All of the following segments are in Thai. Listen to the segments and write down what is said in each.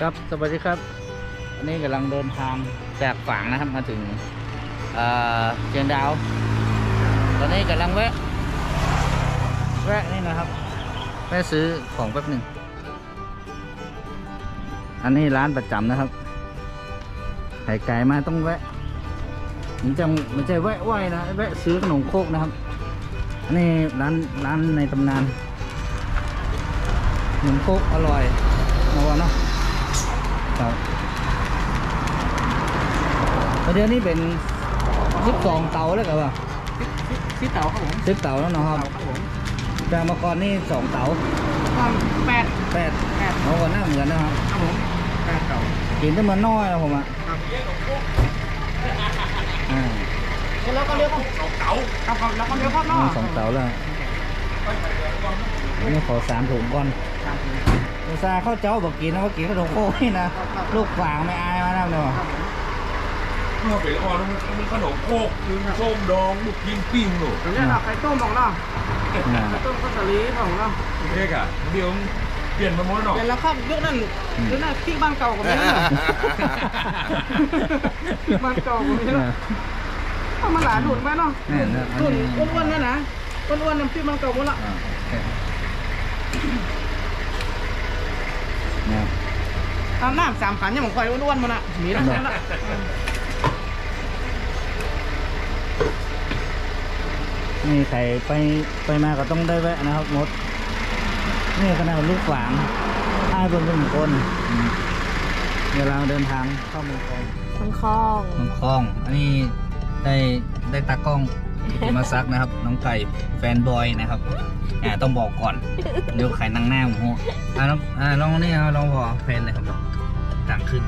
ครับสวัสดีครับวันนี้กำลังเดินทางจากฝางนะครับมาถึงเอ่อเชียงดาว ตอนนี้กำลังแวะ แวะนี่นะครับแวะซื้อของแป๊บหนึ่งอันนี้ร้านประจำนะครับไข่ไก่มาต้องแวะมันจะมันจะแวะไหวนะแวะซื้อขนมโคกนะครับ อันนี้ร้านร้านในตำนานขนมโคกอร่อยนะวะเนาะ ครับประเดี๋ยวนี้เป็นสิบสองเตาแล้วกันวะที่เต๋าครับผมสิบเตาแล้วเนาะครับเต๋าครับผมแต่เมื่อก่อนนี่สองเตาความแปดแปดแปดเอาก่อนหน้าเหมือนนะครับครับผมแปดเต๋ากินได้เหมือนน้อยนะผมอะครับอ่าแล้วก็เลี้ยวสองเต๋าครับครับแล้วก็เลี้ยวครับเนาะมีสองเตาแล้วอันนี่ขอสามถุงก่อนครับ อุตส่าห์เข้าเจ้าบอกกินนะว่ากินขนมโค้กนี่นะ ลูกฝางไม่อายมาแล้วเนาะเมื่อไปอ่อนมันมีขนมโคกมีส้มดองลูกชิ้นปิ้งหนูเดี๋ยวนี้เราไข่ต้มของเราอ่าไข่ต้มข้าวสาลีของเราเด็กอะเดี๋ยวเปลี่ยนมาหมดหรอกเดี๋ยวเราครับยุคนั้นยุคนั้นที่บ้านเก่ากับนี้เลยบ้านเก่ากับนี้เลยเอามาหลาดุนไหมเนาะเนี่ยนะอันดุนนี้อ้วนๆนะนะอ้วนๆน้ำที่บ้านเก่าหมดละ อ่าโอเคเนี่ย ตามน้ำสามขันยังของคอยอ้วนๆมันอะมีแล้วนั่นละนี่ใครไปไปมาก็ต้องได้แวะนะครับมด นี่ขนาดลูกฝางอ้ายเป็นหนึ่งคนอืมเวลาเดินทางเข้าเมืองคลองมันคลองเมืองคลอง อันนี้ได้ได้ตากล้องที่มาซักนะครับ น้องไก่แฟนบอยนะครับอ่าต้องบอกก่อน เดี๋ยวใครนั่งหน้าผมหัวอ่าลองอ่าลองนี่ครับลองพอแฟนเลยครับ ต่างขึ้น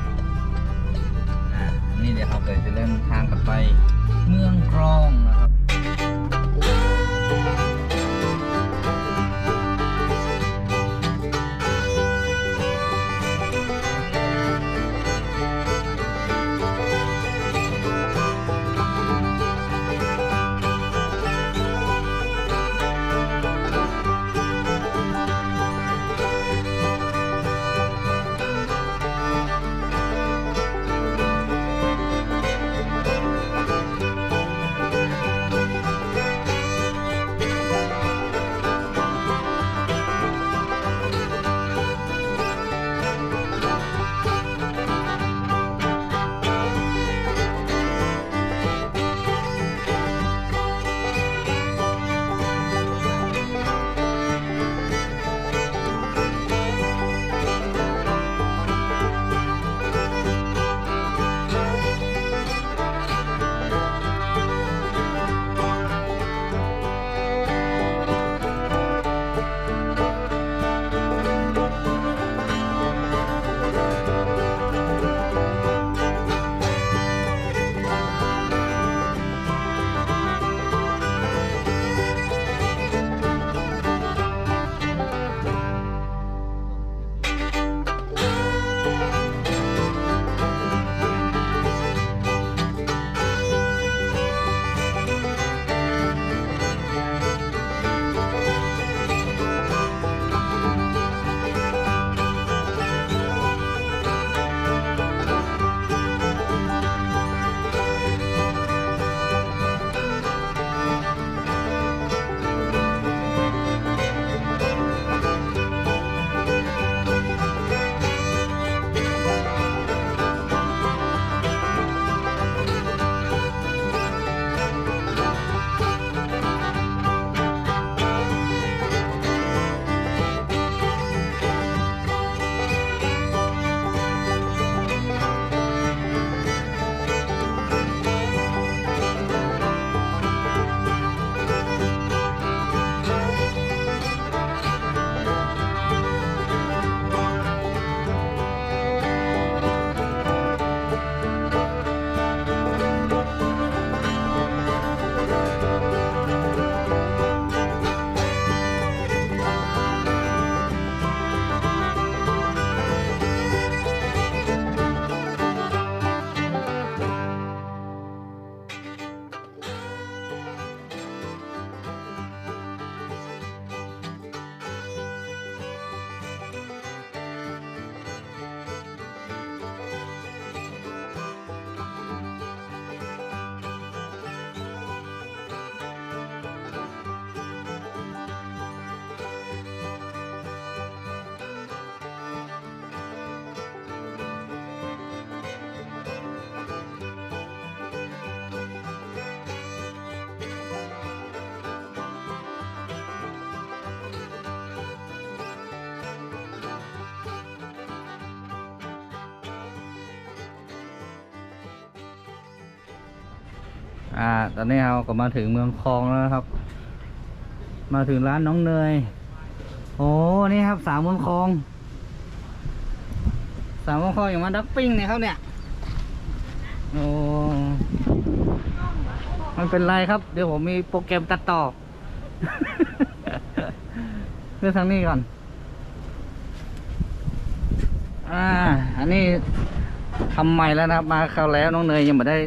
อ่านี่เดี๋ยวเราจะเริ่มทางกันไปเมืองกรองนะครับ อ่า ตอนนี้เราก็มาถึงเมืองคลองแล้วครับ มาถึงร้านน้องเนย โอ้นี่ครับสาวเมืองคลอง สาวเมืองคลองอย่างมาดักปิ้งเนี่ยครับเนี่ย โอ้มันเป็นไรครับ เดี๋ยวผมมีโปรแกรมตัดต่อเรื่องทางนี้ก่อน อ่า อันนี้ทำใหม่แล้วนะครับ มาคราวแล้วน้องเนยยังไม่ได้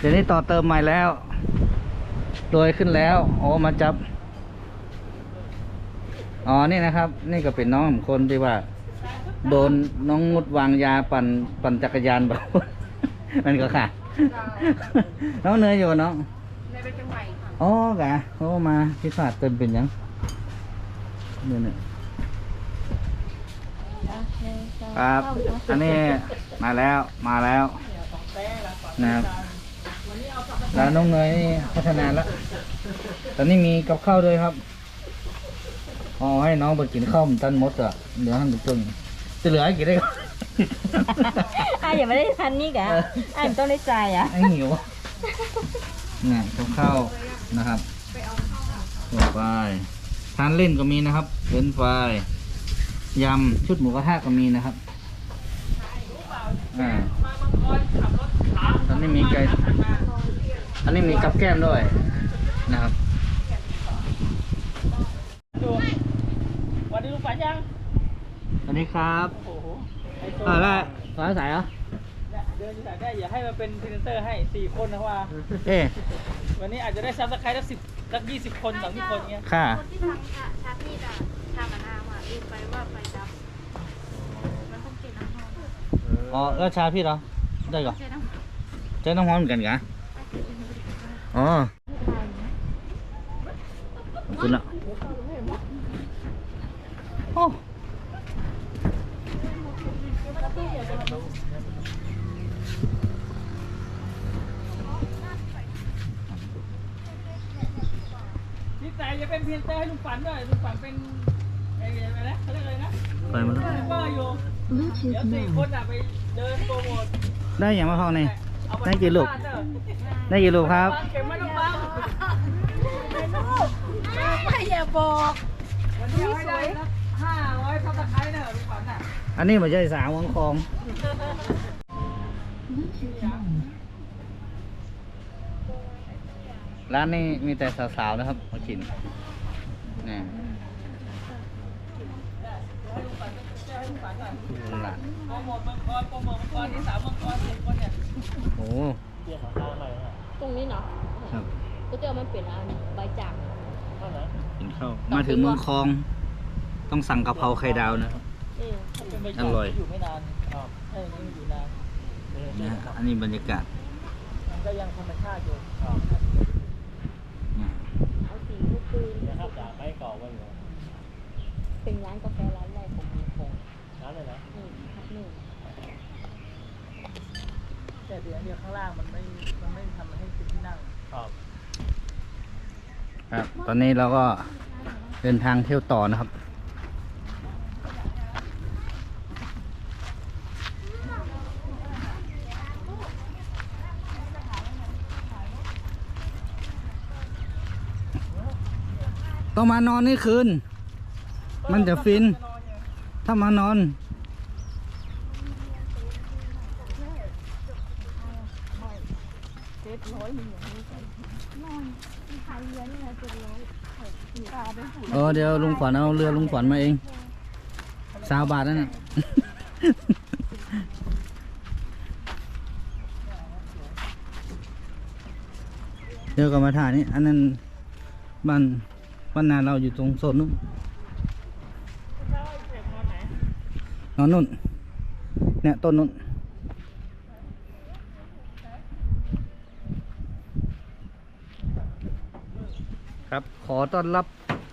เดี๋ยวนี้ต่อเติมใหม่แล้วโดยขึ้นแล้วโอ้มาจับ อ๋อนี่นะครับ นี่ก็เป็นน้องของคนที่ว่า โดนน้องงดวางยาปั่นปั่นจักรยานแบบมันก็ค่ะ น้องเนยอยู่กับน้องในเป็นจังไหวค่ะอ๋อกะโอ้มาพิศาจเติมเป็นหยังเนี่ยเนี่ยครับ อันนี้มาแล้วมาแล้วนะครับ ร้านน้องเนยนี่พัฒนาแล้วตอนนี้มีกับข้าวด้วยครับอ๋อให้น้องไปกินข้าวมันตันมดอะเหลือหันไปตึงจะเหลือให้กินได้ก็อะอย่าไม่ได้ทันนี่กะอะมันต้องได้ใจอะไอ้หิวเนี่ยกับข้าวนะครับหัวไปทานเล่นก็มีนะครับเป็นไฟรายยำชุดหมูกระทะก็มีนะครับอ่าอันนี้มีไก่ อันนี้มีกับแก้มด้วยนะครับวันนี้ลูกฝันยังสวัสดีครับโอ้โหไฮโซอ่าแล้วฟ้าใสเหรอเนี่ยเดินอยู่ไหนได้อย่าให้มาเป็นพรีเซนเตอร์ให้สี่คนนะว่า เอ๊ะวันนี้อาจจะได้ซับสไครต์สักสิบสักยี่สิบคนสามสิบคนเงี้ยค่ะ คนที่ทำค่ะชาพี่อะทำกับน้ำอะลืมไปว่าไฟดับ มันต้องเก็บน้ำหอมอ๋อแล้วชาพี่เหรอได้ก่อนใช้น้ำใช้น้ำร้อนเหมือนกันกะ อ๋อขอบคุณละโอ้นี่แต่จะเป็นพรีเซนเตอร์ให้ลุงฝันด้วยลุงฝันเป็นไอ้อะไรนะเขาเรียกอะไรนะไปมาแล้วยูทูบเบอร์อยู่เดี๋ยวสี่คนอะไปเดินโปรโมทได้อย่างมาพอนี่เอา ปได้กี่ลูกบ้านเด้อได้กี่ลูกครับเก็บไว้ลูกบ้านอย่าบอกวันนี้เอาให้ได้สักห้าร้อยซับสไครต์เนอะลุงฝันอะอันนี้ไม่ใช่สาววังคองร้านนี้มีแต่สาวๆนะครับมากินนี่ร้านโปรโมทมังกรโปรโมทมังกรที่สามมังกร สี่คนเนี่ยโอ้ตรงนี้เนาะครับก็จะเอามันเป็นอันใบจากกินข้าวมาถึงเมืองคลอง ต้องสั่งกะเพราไข่ดาวนะครับเออถ้าเป็นใบอจากร่อย อยู่ไม่นานครับเอ้ยยังอยู่นานนะฮะอันนี้บรรยากาศมันก็ยังธรรมชาติอยู่ครับนะเอาสีลูกปืนนะครับจากไม่ก่อไว้อยู่เป็นร้านกาแฟร้านแรกของเมืองคงนั่นเลยนะอืมครับหนึ่ง แต่เดี๋ยวเดียวข้างล่างมันไม่มันไม่ทำให้เป็นที่นั่งครับครับ ตอนนี้เราก็เดินทางเที่ยวต่อนะครับ ต้องมานอนนี่คืน มันจะฟิน ถ้ามานอน เดี๋ยวลุงขวัญเอาเรือลุงขวัญมาเองสาวบาทนั่นน่ะ เดี๋ยวก็มาถ่ายนี่อันนั้นบ้านบ้านนาเราอยู่ตรงโซนนู้นนอนนู่นเนี่ยต้นนู้นครับขอต้อนรับ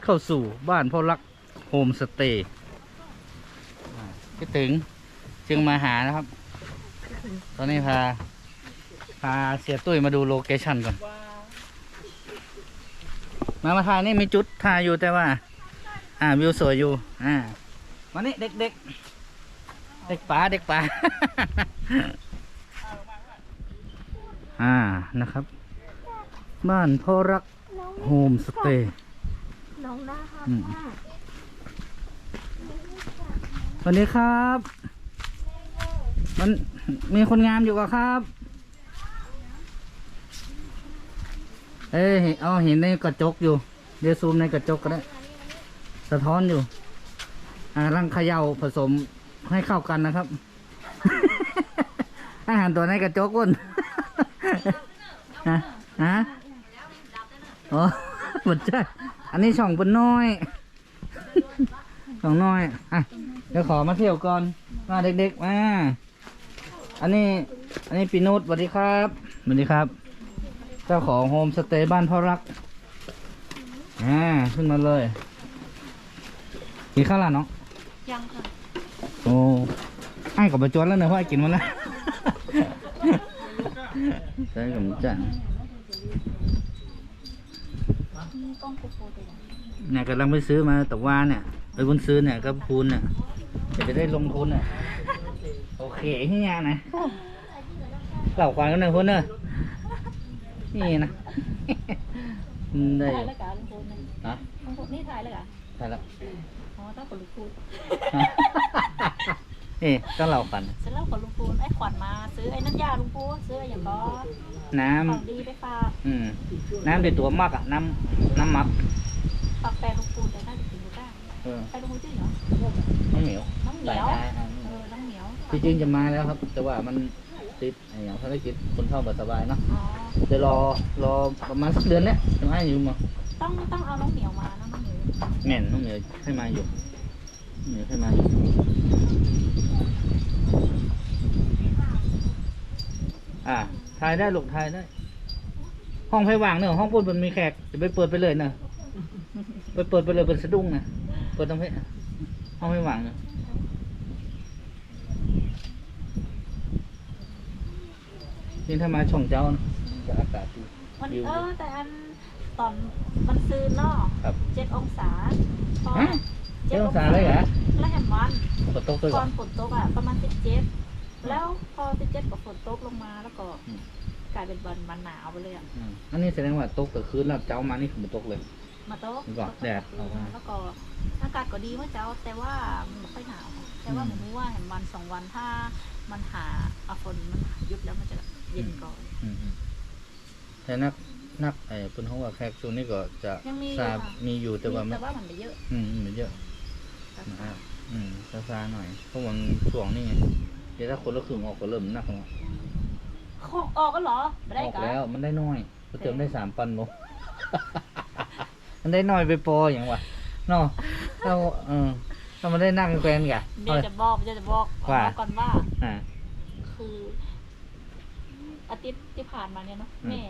เข้าสู่บ้านพ่อรักโฮมสเตย์อ่าคิดถึงจึงมาหานะครับ ตอนนี้พา พาเสียตุ้ยมาดูโลเคชั่นก่อน มามาถ่ายนี่มีจุดถ่ายอยู่แต่ว่า อ่าวิวสวยอยู่ อ่ามานี่เด็กเด็กเด็กป่าเด็กป่าอ่านะครับ บ้านพ่อรักโฮมสเตย์ น้องหน้าค่ะอืมสวัสดีครับ มันมีคนงามอยู่กับครับ เอ้ยเอาเห็นในกระจกอยู่ เดี๋ยวซูมในกระจกก็ได้ สะท้อนอยู่ อ่าร่างเขย่าผสมให้เข้ากันนะครับ อาหารตัวในกระจกวุ่นฮะ ฮะ อ๋อหมดใจ อันนี้ช่องเป็นน้อยช่องน้อยอะเดี๋ยวขอมาเที่ยวก่อนมาเด็กๆมาอันนี้อันนี้ปีนุชสวัสดีครับสวัสดีครับ เจ้าของโฮมสเตย์บ้านพ่อรักอ่าขึ้นมาเลยกินข้าวละเนาะยังค่ะโอ้ไอ้กับประจวนแล้วเนอะเพราะไอ้กินมาแล้วใช่กับจ้ะ กล้องโกโปรตัวใหญ่เนี่ยกำลังไปซื้อมาแต่ว่าเนี่ยไปบุญซื้อเนี่ยก็พูนเนี่ยจะไปได้ลงทุนเนี่ยโอเคที่งานนะเหล่าควานกันหนึ่งคนเนอะนี่นะได้ถ่ายแล้วกันลุงพูนนะฮะลุงพูนนี่ถ่ายแล้วกันใช่แล้วอ๋อต้องกับลุงพูนนี่ก็เหล่าฟันเสร็จแล้วกับลุงพูนไอ้ขวัญมาซื้อไอ้น้ำยาลุงพูนซื้อไอ้อย่างก็ น้ของดีไปฝากำอืม น้ำเด็ดตัวมักอะ น้ำน้ำมัก ฝากแฟนลุงพูนแต่น่าจะกินอยู่ได้เออแฟนลุงพูนชื่อเหรอน้ำเหนียวน้องเหมียวสาอ่าเออ น้องเหมียวที่จริงจะมาแล้วครับ แต่ว่ามันติดไอ้อย่างภารกิจคนเข้าบัสบายเนาะอ๋อ เดี๋ยวรอรอประมาณสักเดือนเนี้ยจะมาให้อยู่มาต้องต้องเอาน้องเหมียวมานะน้องเหมียวแม่นน้องเหนือให้มาอยู่เหนือให้มาอยู่ อ่าถ่ายได้ลูกถ่ายได้ ห้องไฟว่างเนอะห้องพูดมันมีแขกจะไปเปิดไปเลยเนอะไปเปิดไปเลยเป็นสะดุ้งนะเปิดตรงนี้ห้องไฟว่างเนอะนี่ถ้ามาช่องเจ้านะจะอากาศดีมันวิวเอดีอแต่อันตอนมันซื้อเนาะครับเจ็ดองศาพอฮะเจ้าสาเลยเหรอแล้วแหมวันฝนตกด้วยก่ก่ออนนฝนตกอะประมาณสิบเจ็ด แล้วพอสิบเจ็ดกับฝนตกลงมาแล้วก็ อืม กลายเป็นวันมันหนาวไปเลยอะอืมอันนี้แสดงว่าตกแต่คืนแล้วเจ้ามานี่คือมันตกเลย มาตกก่อนแดดออกมาแล้วก็อากาศก็ดีเมื่อเช้าแต่ว่ามันไม่ค่อยหนาวค่ะแต่ว่าอืม ผมรู้ว่าเห็นวันสองวันถ้ามันหาเอาฝนมันหยุดแล้วมันจะเย็นก่อน อืมอืมแต่นักนักไอ้เป็นห้องว่าแขกช่วงนี้ก็จะยังมีอยู่ทราบค่ะ มีอยู่แต่ว่าไม่แต่ว่ามันไม่เยอะอืมมันเยอะ นะครับอืมซาซาๆหน่อยเพราะมันช่วงนี้ไง เดี๋ยวถ้าคนละครึ่งออกก็เริ่มนักแล้วของออกก็เหรอไม่ได้ออกกันแล้วมันได้น้อยก็เติมได้สามปันโม มันได้น้อยไปปออย่างวะเนาะเราเออถ้ามันได้นั่งแฟนกะเดี๋ยวจะบอกเดี๋ยวจะบอกว่าบอกก่อนว่า อ่า คืออาทิตย์ที่ผ่านมาเนี่ยเนาะอืม แม่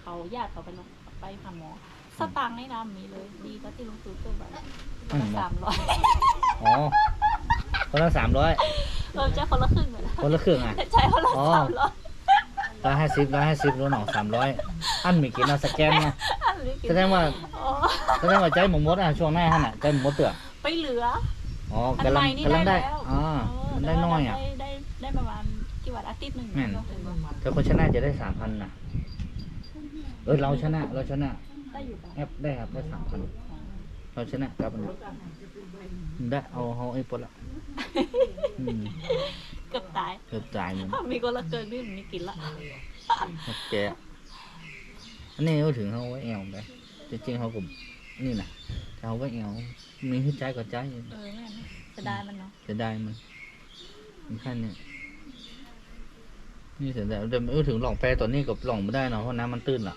เขาญาติเขาไปลงไปหาหมอ สตางค์ในน้ำมีเลย ดีก็ที่ลุงตู่ตัวแบบสามร้อยอ๋อ คนละสามร้อยเออใช้คนละครึ่งเลยคนละครึ่งอะใช้คนละอ๋อสามร้อยร้อยห้าสิบร้อยห้าสิบรู้หนองสามร้อยอันมีกินเอาสแกนไงอันนี้กินแสดงว่าอ๋อแสดงว่าใจหมูมดอะช่วงหน้าฮะน่ะใจหมูมดเตือกไปเหลืออ๋ออันกำลัใหงม่นี่กำลังได้ได้แล้วอ๋อมันได้น้อยอะได้ได้ได้ประมาณกี่วันอาทิตย์หนึ่งแม่นก็ถึงแต่คนชนะจะได้สามพันนะเออเราชนะเราชนะได้อยู่กันแอปได้ครับได้สามพัน เราชนะกับมันได้เอาเอาไอ้ปลดละอืมเกือบตาย เกือบจ่ายมันมีคนละเกินนี่มีกินละโอเคอันนี้ก็ถึงเขาไว้แอวไปจริงๆเขาก็นี่นะแต่เขาไว้แอวมีให้ใจก็ใจเออแม่นจะได้มันเนาะจะได้มันมันขั้นเนี่ยนี่เสียดายแต่ไม่ถึงหลองแปรตอนนี้กับหลองไม่ได้เนาะเพราะน้ำมันตื้นล่ะ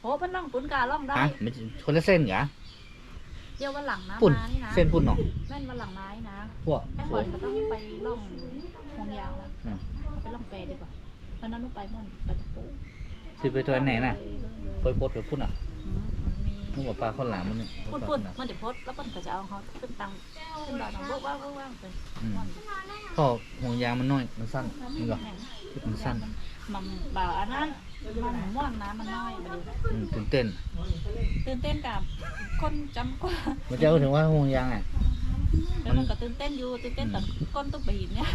โอ้เป็นล่องปุ้นกาล่องได้ฮะไม่ใช่คนละเส้นเหรอ เดี๋ยววันหลังนะปุ่นมานี่นะเส้นปุ่นเนาะแม่นวันหลังไม้นะพวกไอ้สควยนก็ต้องไปล่องห่วงยาวแล้วอืมไปล่องแปรดีกว่าเพราะนั้นลูกไปม่อนไปตะปูสิไปตัวไหนน่ะไปไปโพดไปพุ่นอะอืมมันมีนึกว่าปลาข้าวหลามมันเนี่ยปุ่นปุ่นมันจะพดแล้วปุ่นก็จะเอาเขาขึ้นตังขึ้นดอยตังเบิกว่าเบิกว่าไปอืมม่อนพ่อห่วงยางมันน้อยมันสั้นนี่ก็แม่นมันสั้นมันบ่าวอันนั้น มันม่วนนะมันน้อยไปดูอืมตื่นเต้นตื่นเต้นกับคนจำกว่ามันจะเอาถึงว่าห่วงยางอะแล้วมันก็ตื่นเต้นอยู่ตื่นเต้นตอนก้นตุ๊กไปหินเนี่ย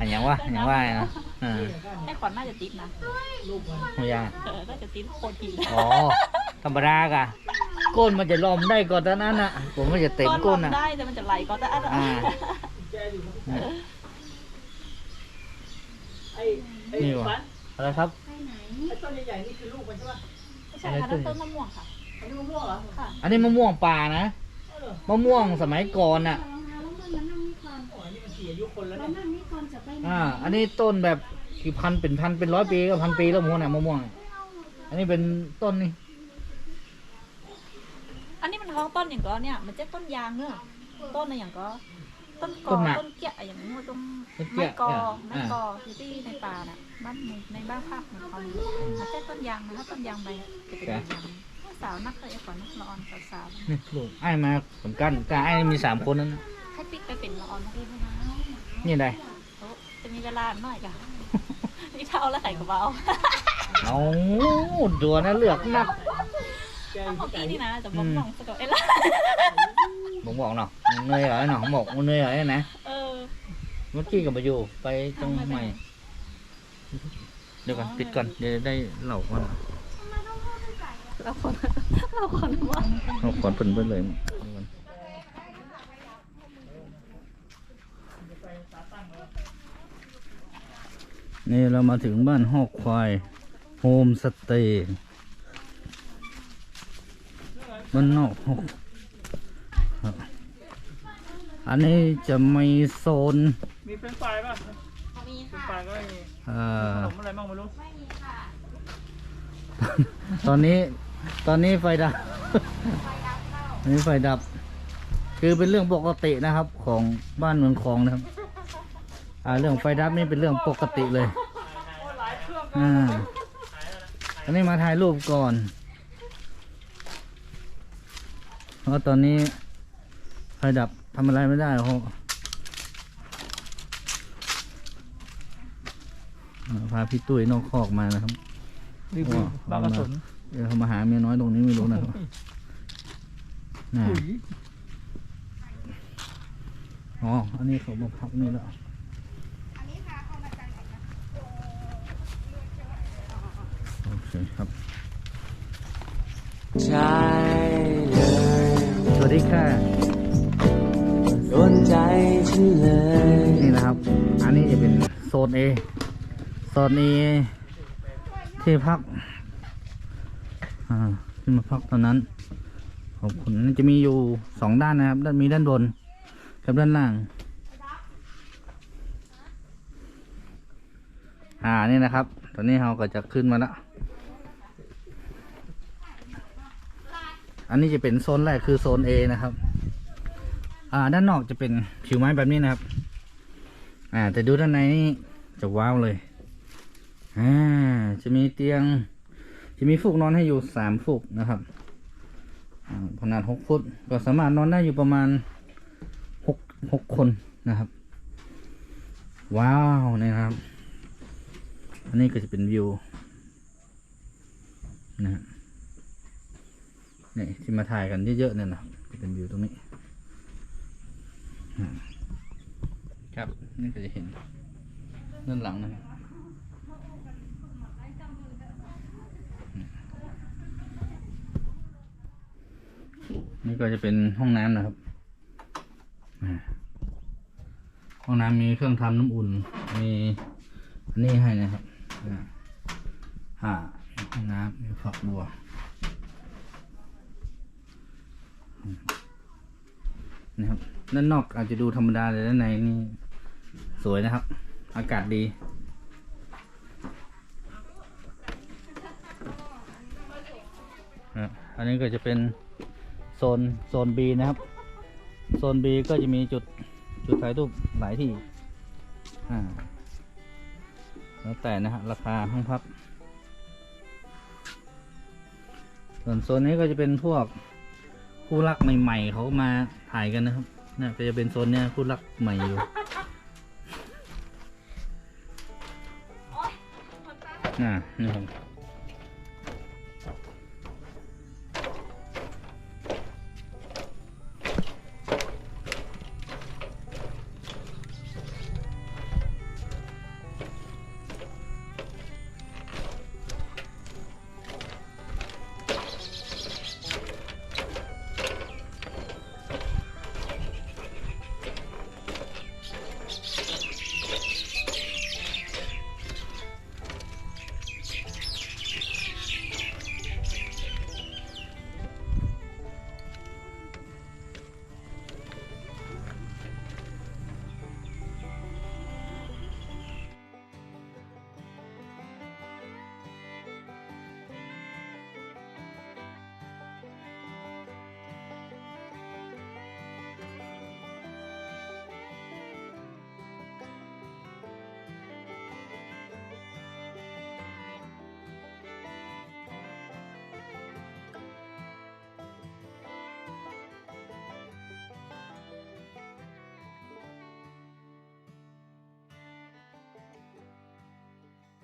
อันยังว่าอันยังว่านะอ่าให้ขวัญน่าจะติดนะไม่ยากเออน่าจะติดโคตรหินอ๋อธรรมดากะก้นมันจะล้อมได้ก่อนตอนนั้นน่ะ ผมก็จะเต็มก้นลอะงได้แต่มันจะไหลก็แต่อันอ่าไอ้ไอ้นี่วะฝัน อะไรครับไอ้ต้นใหญ่ๆนี่คือลูกมันใช่ปะไม่ใช่ค่ะนั่นต้นมะม่วงค่ะ อันนี้มะม่วงเหรอค่ะอันนี้มะม่วงป่านะมะม่วงสมัยก่อนอะโอ้ยนี่มันเสียอายุคนแล้วเนี่ยอ่า อันนี้ต้นแบบกี่พันเป็นพันเป็นร้อยปีก็พันปีแล้วมะม่วงเนี่ยมะม่วงอันนี้เป็นต้นนี่อันนี้มันท้องต้นอย่างก็เนี่ย มันจะต้นยางเนอะต้นอะไรอย่างก็ ต้นกอต้นเกี้ยอย่างนี้ต้นไม้กอไม้กออยู่ที่ในป่าน่ะบ้านในในบ้านภาคเหมือนเขามันจะต้นยางนะถ้าต้นยางใบจะเป็นยางสาวนักเลยก่อนนักละออนสาวนี่ลูกไอ้มาสำคัญกาไอ้มีสามคนนั้นนะๆให้ปิ๊กไปเป็นละออนที่นะนี่ไดโอ้จะมีเวลาหน่อยกันนี่เท่าแล้วไข่กระเบาเอาดัวนะเลือกนัก แกอเมื่ยู่อที่ไหนกี้นี่นะจะบอกมองสะกดเอ้ล่ะผมบอกเนาะเนยเหรอเนาะบอกเนยเหรอนะเออ เมื่อกี้กับมาอยู่ไปตรงใหม่ เดี๋ยวก่อนปิดก่อนเดี๋ยวได้เหล่าก่อนเราคนเราคนว่าเอาก่อนเพิ่นเพิ่นเลยเดี๋ยวก่อนนี่เรามาถึงบ้านหอกควายโฮมสเตย์ บ้านนอกหอกครับอันนี้จะมีโซน มีเป็นไฟรายป่ะมีเป็นค่ะไฟรายก็ไม่มีเอ่อขนมอะไรบ้างไม่รู้ไม่มีค่ะ ตอนนี้ตอนนี้ไฟดับไฟดับเข้าตอนนี้ไฟดับ คือเป็นเรื่องปกตินะครับ ของบ้านเมืองคลองนะครับ อ่าเรื่องไฟดับนี่เป็นเรื่องปกติเลยหลายเครื่องอ่าอันนี้มาถ่ายรูปก่อน เพ ราะตอนนี้ไฟดับทำอะไรไม่ได้เพราะอ่าพาพี่ตุ้ยนอกคอกมานะครับรีวิวบางกระสุนเดี๋ยวเขามาหาเมียน้อยตรงนี้ไม่รู้นะครับน่ะปุ๋ยอ๋อ อันนี้เขามาพักนี่แล้วอันนี้ค่ะเข้ามาจากไหนนะโอเคครับใช่เลย สวัสดีค่ะโดนใจฉันเลย นี่นะครับ อันนี้จะเป็นโซน A โซน A ที่พัก อ่าที่มาพักตอนนั้นขอบคุณจะมีอยู่สองด้านนะครับ ด้านมีด้านบน กับด้านล่าง อ่านี่นะครับ ตอนนี้เราก็จะขึ้นมาแล้ว อันนี้จะเป็นโซนแรกคือโซน A นะครับ อ่า ด้านนอกจะเป็นผิวไม้แบบนี้นะครับ อ่า แต่ดูด้านในนี่จะว้าวเลย อ่า จะมีเตียง จะมีฟูกนอนให้อยู่สามฟูกนะครับอ่าขนาดหกฟุตก็สามารถนอนได้อยู่ประมาณหกหกคนนะครับ ว้าวนี่นะครับ อันนี้ก็จะเป็นวิวนะฮะ นี่ที่มาถ่ายกันเยอะๆเนี่ยนะจะเป็นวิวตรงนี้ครับนี่ก็จะเห็นด้านหลังนะนี่ก็จะเป็นห้องน้ำนะครับห้องน้ำมีเครื่องทำน้ำอุ่น มีอันนี้ให้นะครับอ่าอ่าห้องน้ำมีฝักบัวอืม นะครับด้านนอกอาจจะดูธรรมดาเลยด้านในนี่สวยนะครับ อากาศดี อันนี้ก็จะเป็นโซนโซน B นะครับ โซน B ก็จะมีจุดจุดถ่ายรูปหลายที่อ่าแล้วแต่นะฮะราคาห้องพัก ส่วนโซนนี้ก็จะเป็นพวก คู่รักใหม่ ๆเขามาถ่ายกันนะครับน่าก็จะเป็นโซนเนี้ยคู่รักใหม่อยู่น่านี่ครับ